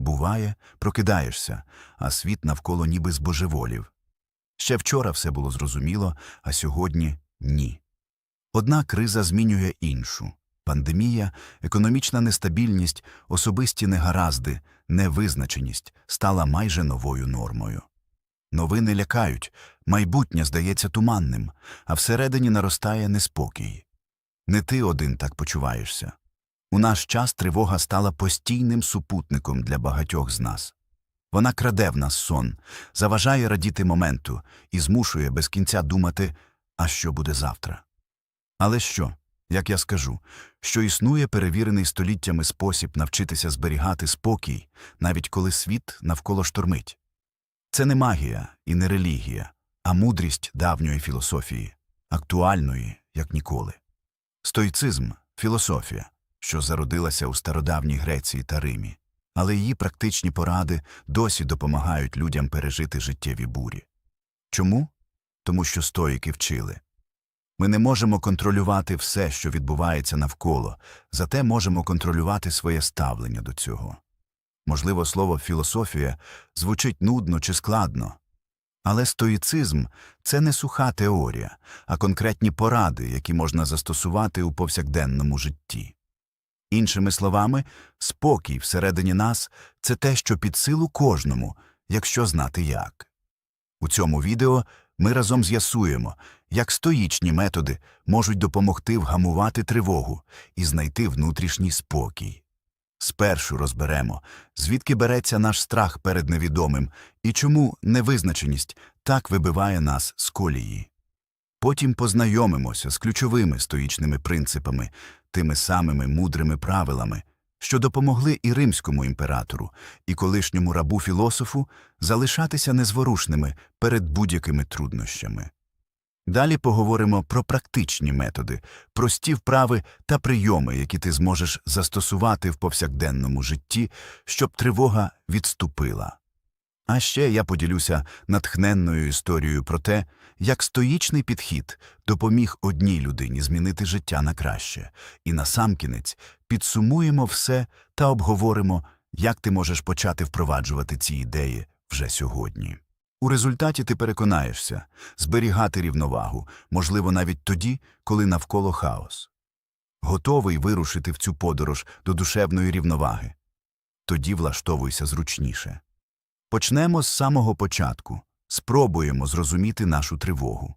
Буває, прокидаєшся, а світ навколо ніби збожеволів. Ще вчора все було зрозуміло, а сьогодні ні. Одна криза змінює іншу. Пандемія, економічна нестабільність, особисті негаразди, невизначеність стала майже новою нормою. Новини лякають, майбутнє здається туманним, а всередині наростає неспокій. Не ти один так почуваєшся. У наш час тривога стала постійним супутником для багатьох з нас. Вона краде в нас сон, заважає радіти моменту і змушує без кінця думати, а що буде завтра. Але що, як я скажу, що існує перевірений століттями спосіб навчитися зберігати спокій, навіть коли світ навколо штормить. Це не магія і не релігія, а мудрість давньої філософії, актуальної, як ніколи. Стоїцизм філософія, що зародилася у стародавній Греції та Римі, але її практичні поради досі допомагають людям пережити життєві бурі. Чому? Тому що стоїки вчили. Ми не можемо контролювати все, що відбувається навколо, зате можемо контролювати своє ставлення до цього. Можливо, слово філософія звучить нудно чи складно. Але стоїцизм це не суха теорія, а конкретні поради, які можна застосувати у повсякденному житті. Іншими словами, спокій всередині нас це те, що під силу кожному, якщо знати як. У цьому відео ми разом з'ясуємо, як стоїчні методи можуть допомогти вгамувати тривогу і знайти внутрішній спокій. Спершу розберемо, звідки береться наш страх перед невідомим і чому невизначеність так вибиває нас з колії. Потім познайомимося з ключовими стоїчними принципами, тими самими мудрими правилами, що допомогли і римському імператору, і колишньому рабу філософу залишатися незворушними перед будь-якими труднощами. Далі поговоримо про практичні методи, прості вправи та прийоми, які ти зможеш застосувати в повсякденному житті, щоб тривога відступила. А ще я поділюся натхненною історією про те, як стоїчний підхід допоміг одній людині змінити життя на краще, і насамкінець підсумуємо все та обговоримо, як ти можеш почати впроваджувати ці ідеї вже сьогодні. У результаті ти переконаєшся зберігати рівновагу, можливо, навіть тоді, коли навколо хаос. Готовий вирушити в цю подорож до душевної рівноваги. Тоді влаштовуйся зручніше. Почнемо з самого початку, спробуємо зрозуміти нашу тривогу.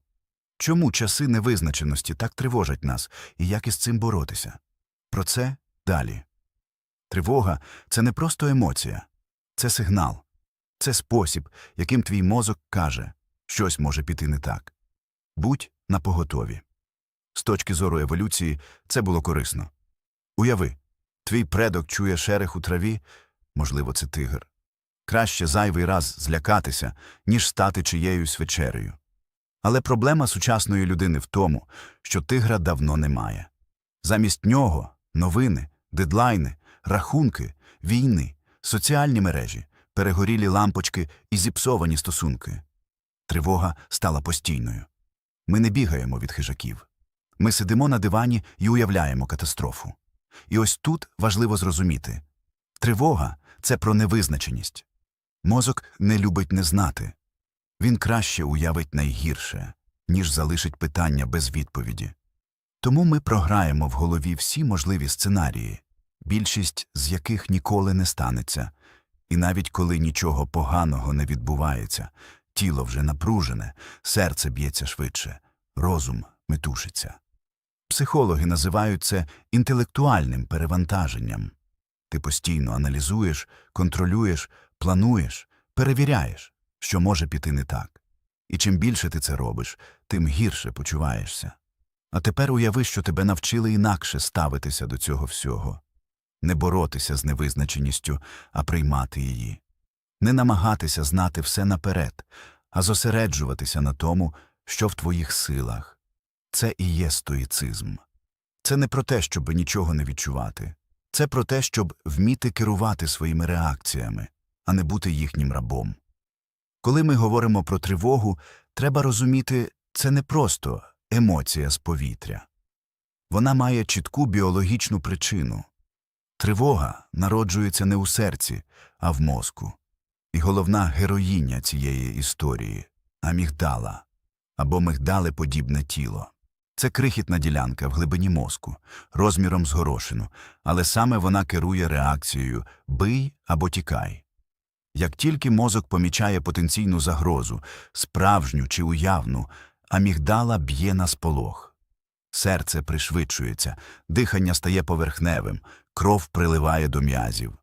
Чому часи невизначеності так тривожать нас і як із цим боротися? Про це далі. Тривога це не просто емоція, це сигнал, це спосіб, яким твій мозок каже, щось може піти не так. Будь напоготові. З точки зору еволюції це було корисно. Уяви, твій предок чує шерех у траві, можливо, це тигр. Краще зайвий раз злякатися, ніж стати чиєюсь вечерею. Але проблема сучасної людини в тому, що тигра давно немає. Замість нього новини, дедлайни, рахунки, війни, соціальні мережі, перегорілі лампочки і зіпсовані стосунки. Тривога стала постійною. Ми не бігаємо від хижаків. Ми сидимо на дивані і уявляємо катастрофу. І ось тут важливо зрозуміти тривога це про невизначеність. Мозок не любить не знати. Він краще уявить найгірше, ніж залишить питання без відповіді. Тому ми програємо в голові всі можливі сценарії, більшість з яких ніколи не станеться, і навіть коли нічого поганого не відбувається, тіло вже напружене, серце б'ється швидше, розум метушиться. Психологи називають це інтелектуальним перевантаженням. Ти постійно аналізуєш, контролюєш, плануєш, перевіряєш, що може піти не так. І чим більше ти це робиш, тим гірше почуваєшся. А тепер уяви, що тебе навчили інакше ставитися до цього всього не боротися з невизначеністю, а приймати її, не намагатися знати все наперед, а зосереджуватися на тому, що в твоїх силах. Це і є стоїцизм. Це не про те, щоб нічого не відчувати. Це про те, щоб вміти керувати своїми реакціями, а не бути їхнім рабом. Коли ми говоримо про тривогу, треба розуміти, це не просто емоція з повітря. Вона має чітку біологічну причину. Тривога народжується не у серці, а в мозку. І головна героїня цієї історії амігдала або мигдалеподібне тіло. Це крихітна ділянка в глибині мозку, розміром з горошину, але саме вона керує реакцією «бий або тікай». Як тільки мозок помічає потенційну загрозу, справжню чи уявну, амігдала б'є на сполох. Серце пришвидшується, дихання стає поверхневим, кров приливає до м'язів.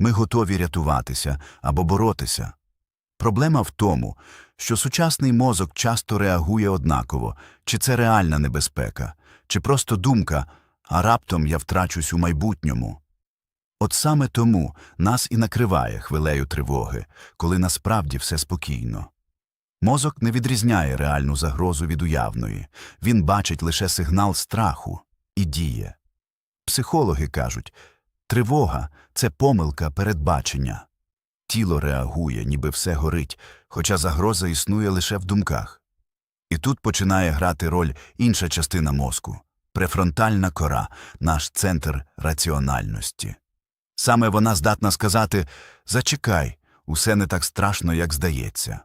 Ми готові рятуватися або боротися. Проблема в тому, що сучасний мозок часто реагує однаково, чи це реальна небезпека, чи просто думка, а раптом я втрачусь у майбутньому. От саме тому нас і накриває хвилею тривоги, коли насправді все спокійно. Мозок не відрізняє реальну загрозу від уявної, він бачить лише сигнал страху і діє. Психологи кажуть, тривога це помилка передбачення. Тіло реагує, ніби все горить, хоча загроза існує лише в думках. І тут починає грати роль інша частина мозку префронтальна кора, наш центр раціональності. Саме вона здатна сказати Зачекай, усе не так страшно, як здається.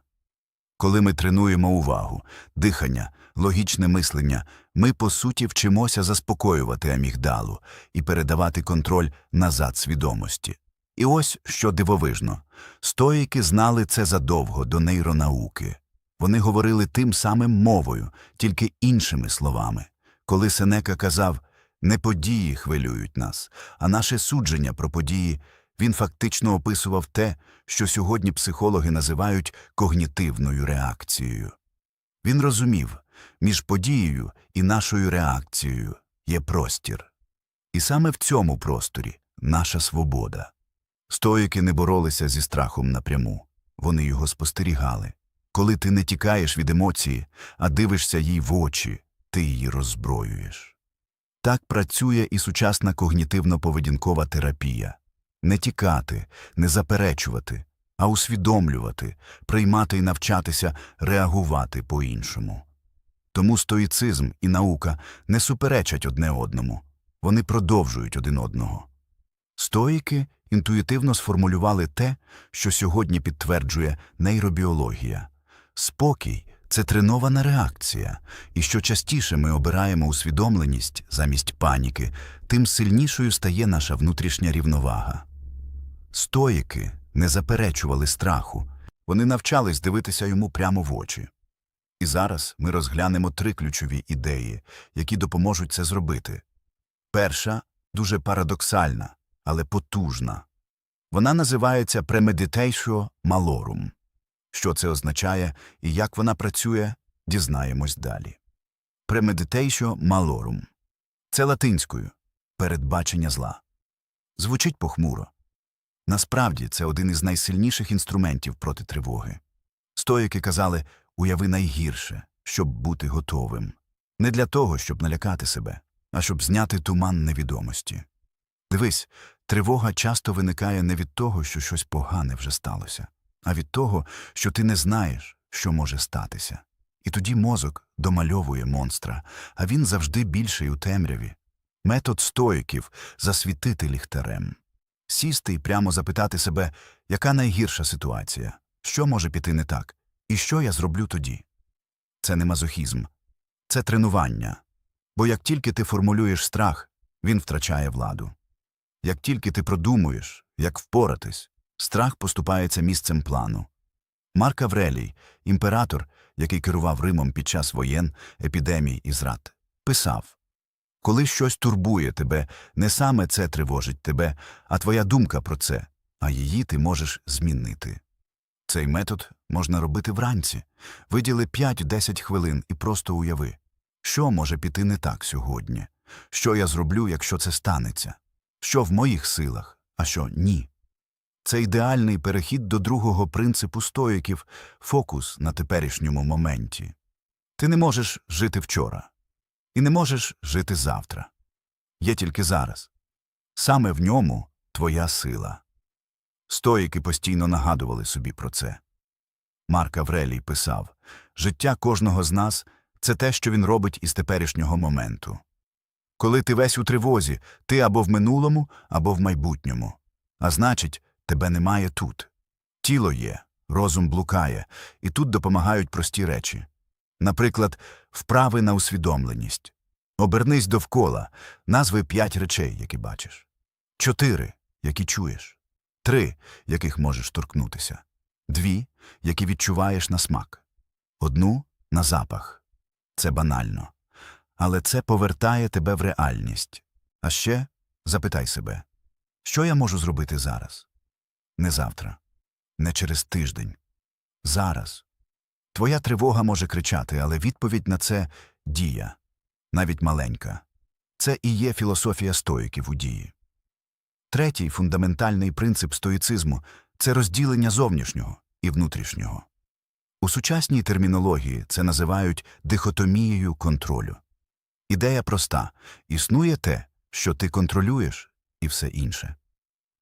Коли ми тренуємо увагу, дихання, логічне мислення, ми по суті вчимося заспокоювати амігдалу і передавати контроль назад свідомості. І ось що дивовижно стоїки знали це задовго до нейронауки. Вони говорили тим самим мовою, тільки іншими словами. Коли Сенека казав не події хвилюють нас, а наше судження про події, він фактично описував те, що сьогодні психологи називають когнітивною реакцією. Він розумів, між подією і нашою реакцією є простір. І саме в цьому просторі наша свобода. Стоїки не боролися зі страхом напряму, вони його спостерігали. Коли ти не тікаєш від емоції, а дивишся їй в очі, ти її роззброюєш. Так працює і сучасна когнітивно-поведінкова терапія не тікати, не заперечувати, а усвідомлювати, приймати і навчатися реагувати по-іншому. Тому стоїцизм і наука не суперечать одне одному, вони продовжують один одного. Стоїки інтуїтивно сформулювали те, що сьогодні підтверджує нейробіологія. Спокій це тренована реакція, і що частіше ми обираємо усвідомленість замість паніки, тим сильнішою стає наша внутрішня рівновага. Стоїки не заперечували страху, вони навчались дивитися йому прямо в очі. І зараз ми розглянемо три ключові ідеї, які допоможуть це зробити. Перша дуже парадоксальна, але потужна. Вона називається premeditatio malorum. Що це означає і як вона працює, дізнаємось далі. Premeditatio malorum – це латинською передбачення зла. Звучить похмуро. Насправді це один із найсильніших інструментів проти тривоги. Стоїки казали уяви найгірше, щоб бути готовим. Не для того, щоб налякати себе, а щоб зняти туман невідомості. Дивись, тривога часто виникає не від того, що щось погане вже сталося, а від того, що ти не знаєш, що може статися. І тоді мозок домальовує монстра, а він завжди більший у темряві. Метод стоїків засвітити ліхтарем. Сісти і прямо запитати себе, яка найгірша ситуація, що може піти не так, і що я зроблю тоді. Це не мазохізм, це тренування. Бо як тільки ти формулюєш страх, він втрачає владу. Як тільки ти продумуєш, як впоратись, страх поступається місцем плану. Марк Аврелій, імператор, який керував Римом під час воєн, епідемій і зрад, писав Коли щось турбує тебе, не саме це тривожить тебе, а твоя думка про це, а її ти можеш змінити. Цей метод можна робити вранці. Виділи 5-10 хвилин і просто уяви, що може піти не так сьогодні, що я зроблю, якщо це станеться, що в моїх силах, а що ні. Це ідеальний перехід до другого принципу стоїків фокус на теперішньому моменті. Ти не можеш жити вчора, і не можеш жити завтра. Є тільки зараз. Саме в ньому твоя сила. Стоїки постійно нагадували собі про це. Марк Аврелій писав життя кожного з нас це те, що він робить із теперішнього моменту. Коли ти весь у тривозі, ти або в минулому, або в майбутньому. А значить, тебе немає тут. Тіло є, розум блукає, і тут допомагають прості речі. Наприклад, вправи на усвідомленість. Обернись довкола, назви п'ять речей, які бачиш. Чотири, які чуєш. Три, яких можеш торкнутися. Дві, які відчуваєш на смак. Одну на запах. Це банально. Але це повертає тебе в реальність. А ще запитай себе, що я можу зробити зараз? Не завтра, не через тиждень. Зараз. Твоя тривога може кричати, але відповідь на це дія, навіть маленька. Це і є філософія стоїків у дії. Третій фундаментальний принцип стоїцизму це розділення зовнішнього і внутрішнього. У сучасній термінології це називають дихотомією контролю. Ідея проста існує те, що ти контролюєш, і все інше.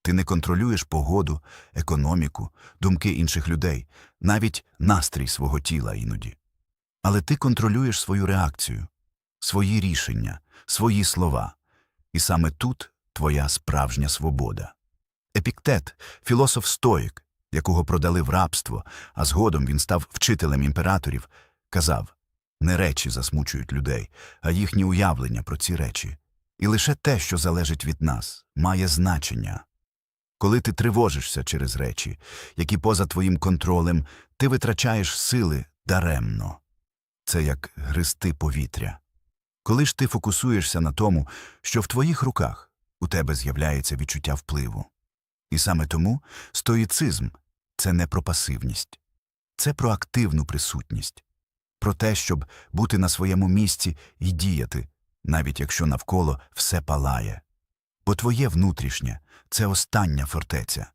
Ти не контролюєш погоду, економіку, думки інших людей, навіть настрій свого тіла іноді. Але ти контролюєш свою реакцію, свої рішення, свої слова. І саме тут твоя справжня свобода. Епіктет, філософ стоїк, якого продали в рабство, а згодом він став вчителем імператорів, казав не речі засмучують людей, а їхні уявлення про ці речі. І лише те, що залежить від нас, має значення. Коли ти тривожишся через речі, які поза твоїм контролем, ти витрачаєш сили даремно. Це як гристи повітря. Коли ж ти фокусуєшся на тому, що в твоїх руках у тебе з'являється відчуття впливу. І саме тому стоїцизм це не про пасивність, це про активну присутність, про те, щоб бути на своєму місці і діяти, навіть якщо навколо все палає. Бо твоє внутрішнє це остання фортеця,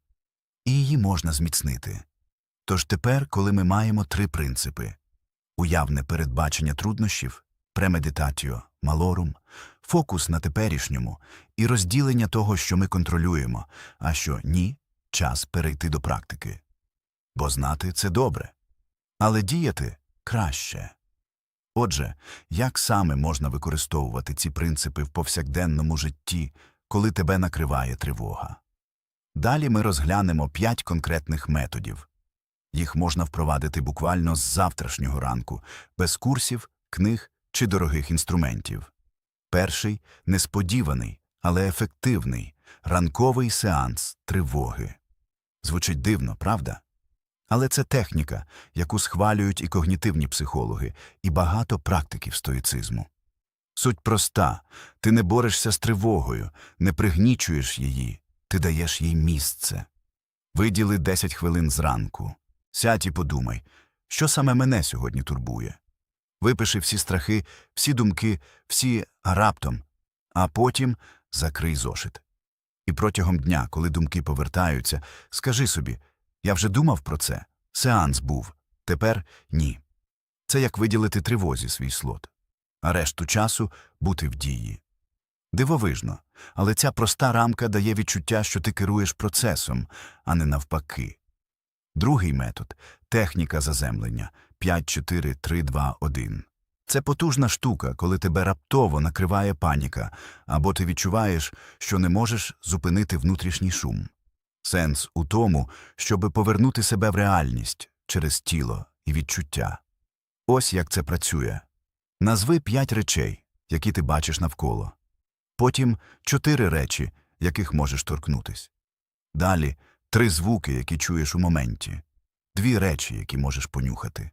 і її можна зміцнити. Тож тепер, коли ми маємо три принципи уявне передбачення труднощів, премедитатіо, малорум, фокус на теперішньому і розділення того, що ми контролюємо, а що ні, час перейти до практики. Бо знати це добре, але діяти краще. Отже, як саме можна використовувати ці принципи в повсякденному житті, коли тебе накриває тривога? Далі ми розглянемо п'ять конкретних методів. Їх можна впровадити буквально з завтрашнього ранку, без курсів, книг чи дорогих інструментів. Перший несподіваний, але ефективний ранковий сеанс тривоги. Звучить дивно, правда? Але це техніка, яку схвалюють і когнітивні психологи, і багато практиків стоїцизму. Суть проста ти не борешся з тривогою, не пригнічуєш її, ти даєш їй місце. Виділи 10 хвилин зранку. Сядь і подумай, що саме мене сьогодні турбує. Випиши всі страхи, всі думки, всі раптом, а потім закрий зошит. І протягом дня, коли думки повертаються, скажи собі я вже думав про це, сеанс був, тепер ні. Це як виділити тривозі свій слот, а решту часу бути в дії. Дивовижно, але ця проста рамка дає відчуття, що ти керуєш процесом, а не навпаки. Другий метод техніка заземлення 5-4-3-2-1. Це потужна штука, коли тебе раптово накриває паніка, або ти відчуваєш, що не можеш зупинити внутрішній шум. Сенс у тому, щоби повернути себе в реальність через тіло і відчуття. Ось як це працює. Назви п'ять речей, які ти бачиш навколо. Потім чотири речі, яких можеш торкнутись. Далі три звуки, які чуєш у моменті, дві речі, які можеш понюхати,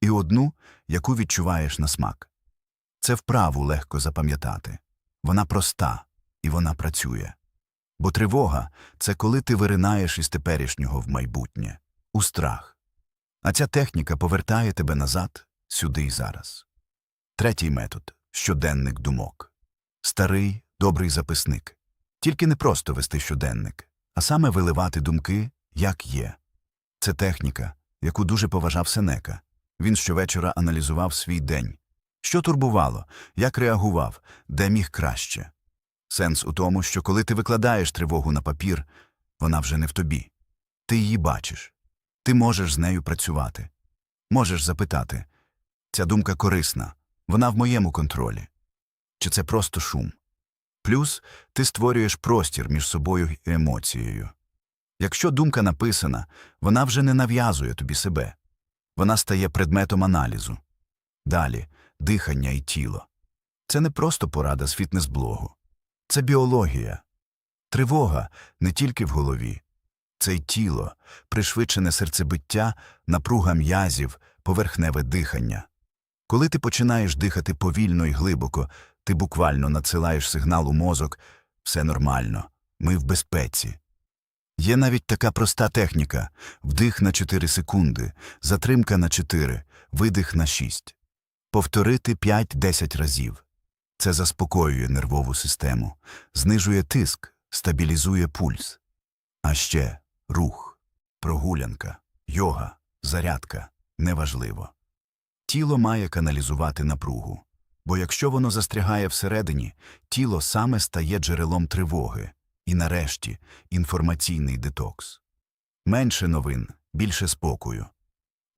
і одну, яку відчуваєш на смак. Це вправу легко запам'ятати. Вона проста і вона працює. Бо тривога це коли ти виринаєш із теперішнього в майбутнє, у страх. А ця техніка повертає тебе назад, сюди і зараз. Третій метод щоденник думок. Старий, добрий записник. Тільки не просто вести щоденник, а саме виливати думки, як є. Це техніка, яку дуже поважав Сенека. Він щовечора аналізував свій день. Що турбувало, як реагував, де міг краще. Сенс у тому, що коли ти викладаєш тривогу на папір, вона вже не в тобі. Ти її бачиш. Ти можеш з нею працювати. Можеш запитати ця думка корисна, вона в моєму контролі. Чи це просто шум? Плюс ти створюєш простір між собою і емоцією. Якщо думка написана, вона вже не нав'язує тобі себе. Вона стає предметом аналізу. Далі дихання і тіло. Це не просто порада з фітнес-блогу. Це біологія. Тривога не тільки в голові. Це й тіло, пришвидшене серцебиття, напруга м'язів, поверхневе дихання. Коли ти починаєш дихати повільно і глибоко, ти буквально надсилаєш сигнал у мозок все нормально, ми в безпеці. Є навіть така проста техніка вдих на 4 секунди, затримка на 4, видих на 6. Повторити 5-10 разів. Це заспокоює нервову систему, знижує тиск, стабілізує пульс. А ще рух, прогулянка, йога, зарядка неважливо. Тіло має каналізувати напругу, бо якщо воно застрягає всередині, тіло саме стає джерелом тривоги. І нарешті інформаційний детокс. Менше новин, більше спокою.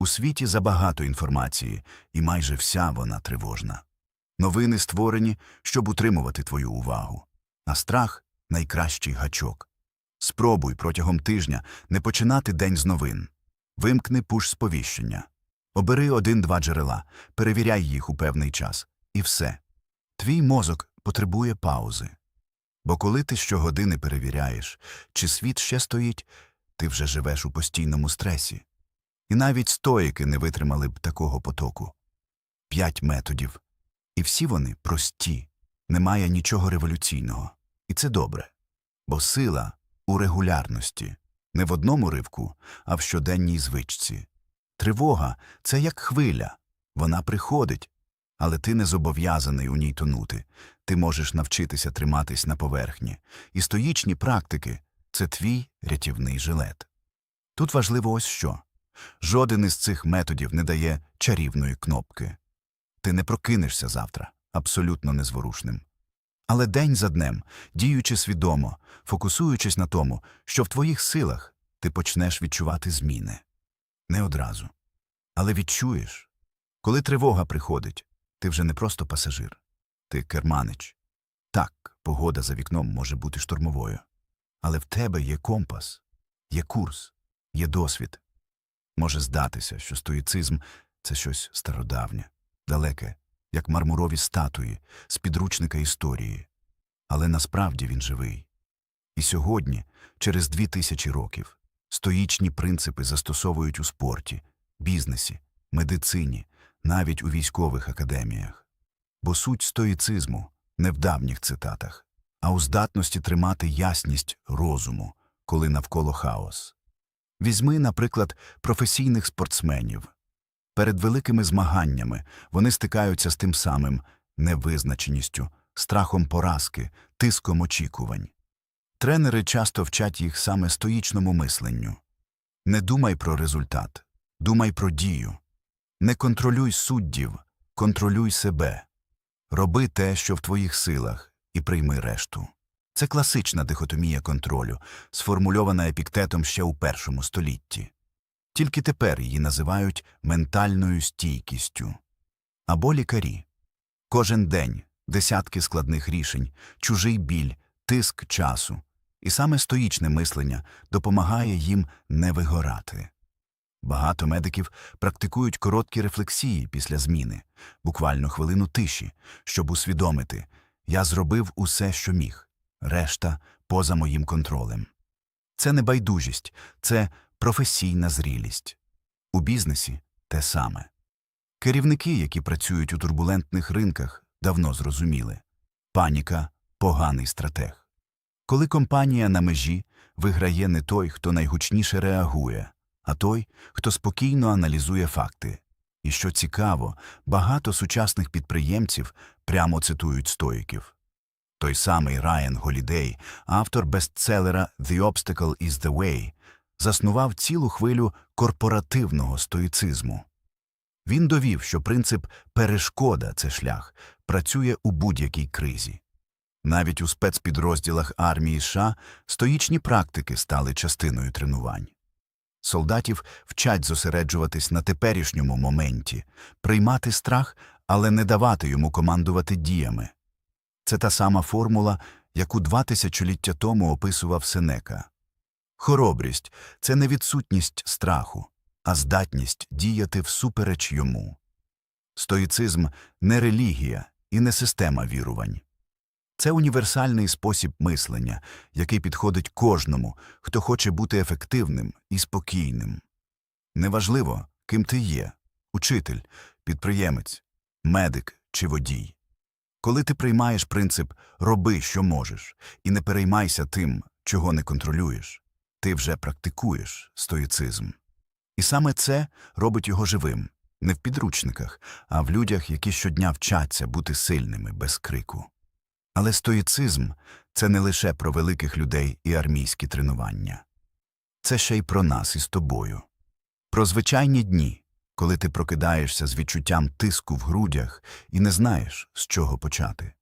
У світі забагато інформації, і майже вся вона тривожна. Новини створені, щоб утримувати твою увагу, а страх найкращий гачок. Спробуй протягом тижня не починати день з новин. Вимкни пуш сповіщення. Обери один-два джерела, перевіряй їх у певний час. І все. Твій мозок потребує паузи. Бо коли ти щогодини перевіряєш, чи світ ще стоїть, ти вже живеш у постійному стресі. І навіть стоїки не витримали б такого потоку. П'ять методів. І всі вони прості, немає нічого революційного. І це добре. Бо сила у регулярності, не в одному ривку, а в щоденній звичці. Тривога це як хвиля, вона приходить, але ти не зобов'язаний у ній тонути. Ти можеш навчитися триматись на поверхні. І стоїчні практики це твій рятівний жилет. Тут важливо ось що. Жоден із цих методів не дає чарівної кнопки. Ти не прокинешся завтра, абсолютно незворушним. Але день за днем, діючи свідомо, фокусуючись на тому, що в твоїх силах ти почнеш відчувати зміни. Не одразу. Але відчуєш. Коли тривога приходить, ти вже не просто пасажир, ти керманич. Так, погода за вікном може бути штормовою. Але в тебе є компас, є курс, є досвід. Може здатися, що стоїцизм це щось стародавнє, далеке, як мармурові статуї з підручника історії. Але насправді він живий. І сьогодні, через дві тисячі років, стоїчні принципи застосовують у спорті, бізнесі, медицині, навіть у військових академіях. Бо суть стоїцизму не в давніх цитатах, а у здатності тримати ясність розуму, коли навколо хаос. Візьми, наприклад, професійних спортсменів. Перед великими змаганнями вони стикаються з тим самим невизначеністю, страхом поразки, тиском очікувань. Тренери часто вчать їх саме стоїчному мисленню. Не думай про результат, думай про дію. Не контролюй суддів, контролюй себе. Роби те, що в твоїх силах, і прийми решту. Це класична дихотомія контролю, сформульована епіктетом ще у першому столітті. Тільки тепер її називають ментальною стійкістю. Або лікарі. Кожен день десятки складних рішень, чужий біль, тиск часу. І саме стоїчне мислення допомагає їм не вигорати. Багато медиків практикують короткі рефлексії після зміни, буквально хвилину тиші, щоб усвідомити я зробив усе, що міг, решта поза моїм контролем. Це не байдужість, це професійна зрілість. У бізнесі те саме. Керівники, які працюють у турбулентних ринках, давно зрозуміли паніка поганий стратег. Коли компанія на межі виграє не той, хто найгучніше реагує, а той, хто спокійно аналізує факти. І що цікаво, багато сучасних підприємців прямо цитують стоїків. Той самий Райан Голідей, автор бестселера «The Obstacle is the Way», заснував цілу хвилю корпоративного стоїцизму. Він довів, що принцип «перешкода – це шлях» працює у будь-якій кризі. Навіть у спецпідрозділах армії США стоїчні практики стали частиною тренувань. Солдатів вчать зосереджуватись на теперішньому моменті, приймати страх, але не давати йому командувати діями. Це та сама формула, яку два тисячоліття тому описував Сенека. Хоробрість це не відсутність страху, а здатність діяти всупереч йому. Стоїцизм не релігія і не система вірувань. Це універсальний спосіб мислення, який підходить кожному, хто хоче бути ефективним і спокійним. Неважливо, ким ти є учитель, підприємець, медик чи водій. Коли ти приймаєш принцип роби, що можеш, і не переймайся тим, чого не контролюєш, ти вже практикуєш стоїцизм. І саме це робить його живим, не в підручниках, а в людях, які щодня вчаться бути сильними без крику. Але стоїцизм це не лише про великих людей і армійські тренування. Це ще й про нас із тобою. Про звичайні дні, коли ти прокидаєшся з відчуттям тиску в грудях і не знаєш, з чого почати.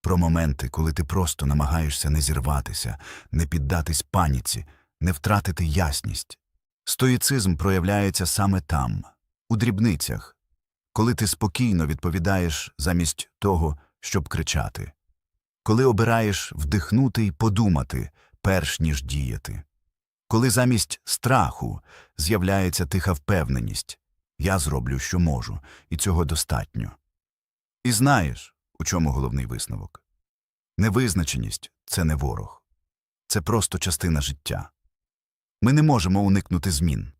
Про моменти, коли ти просто намагаєшся не зірватися, не піддатись паніці, не втратити ясність. Стоїцизм проявляється саме там, у дрібницях, коли ти спокійно відповідаєш замість того, щоб кричати, коли обираєш вдихнути й подумати, перш ніж діяти, коли замість страху з'являється тиха впевненість я зроблю, що можу, і цього достатньо. І знаєш, у чому головний висновок? Невизначеність це не ворог, це просто частина життя. Ми не можемо уникнути змін,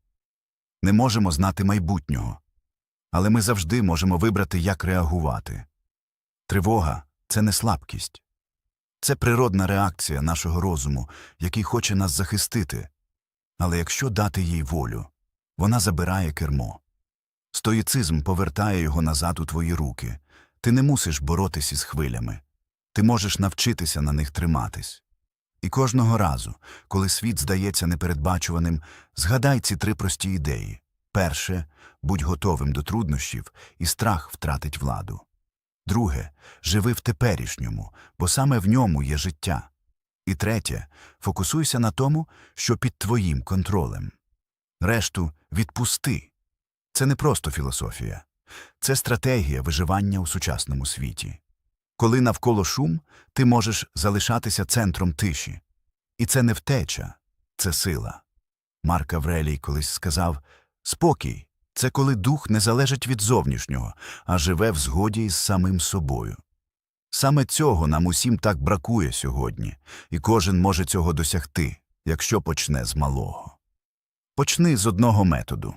не можемо знати майбутнього, але ми завжди можемо вибрати, як реагувати. Тривога це не слабкість, це природна реакція нашого розуму, який хоче нас захистити. Але якщо дати їй волю, вона забирає кермо. Стоїцизм повертає його назад у твої руки. Ти не мусиш боротися із хвилями. Ти можеш навчитися на них триматись. І кожного разу, коли світ здається непередбачуваним, згадай ці три прості ідеї. Перше будь готовим до труднощів, і страх втратить владу. Друге живи в теперішньому, бо саме в ньому є життя. І третє фокусуйся на тому, що під твоїм контролем. Решту відпусти. Це не просто філософія, це стратегія виживання у сучасному світі. Коли навколо шум, ти можеш залишатися центром тиші. І це не втеча, це сила. Марк Аврелій колись сказав спокій це коли дух не залежить від зовнішнього, а живе в згоді із самим собою. Саме цього нам усім так бракує сьогодні, і кожен може цього досягти, якщо почне з малого. Почни з одного методу.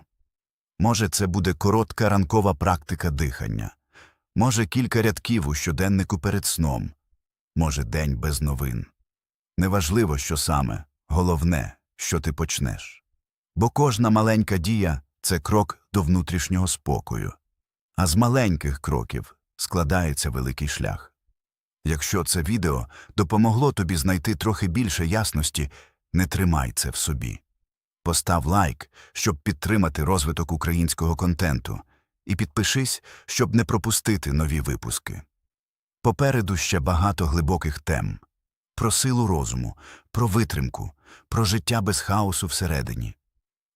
Може, це буде коротка ранкова практика дихання, може, кілька рядків у щоденнику перед сном, може, день без новин. Неважливо, що саме, головне, що ти почнеш. Бо кожна маленька дія це крок до внутрішнього спокою, а з маленьких кроків складається великий шлях. Якщо це відео допомогло тобі знайти трохи більше ясності, не тримай це в собі. Постав лайк, щоб підтримати розвиток українського контенту, і підпишись, щоб не пропустити нові випуски. Попереду ще багато глибоких тем про силу розуму, про витримку, про життя без хаосу всередині.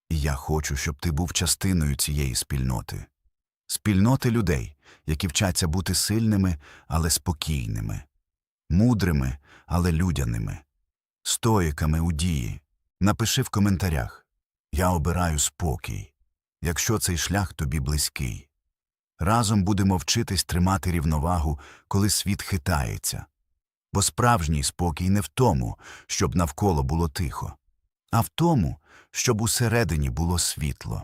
І я хочу, щоб ти був частиною цієї спільноти, спільноти людей, які вчаться бути сильними, але спокійними, мудрими, але людяними, стоїками у дії. Напиши в коментарях Я обираю спокій, якщо цей шлях тобі близький. Разом будемо вчитись тримати рівновагу, коли світ хитається. Бо справжній спокій не в тому, щоб навколо було тихо, а в тому, щоб усередині було світло.